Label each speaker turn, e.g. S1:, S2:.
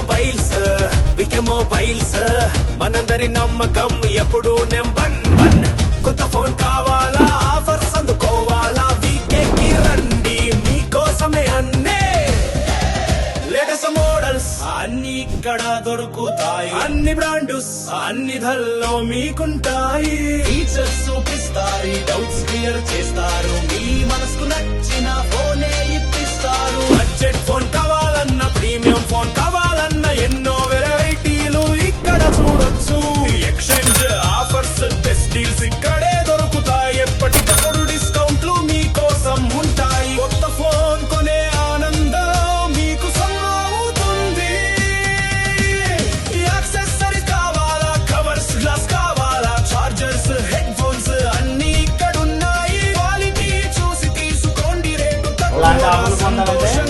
S1: Mobiles VK mobiles మనందరి నమ్మకం ఎప్పుడు నెంబర్ వన్. కొత్త ఫోన్ కావాలా? ఆఫర్స్ అందుకోవాలా? వీకే రండి మీకోసమే అన్నే. లేటెస్ట్ మోడల్స్ అన్ని ఇక్కడ దొరుకుతాయి. అన్ని బ్రాండ్స్ అన్ని ధరల్లో మీకుంటాయి. ఫీచర్స్ చూపిస్తారు డౌట్స్ క్లియర్ చేస్తారు. మీ మనసు క్వాలిటీ చూసి తీసుకోండి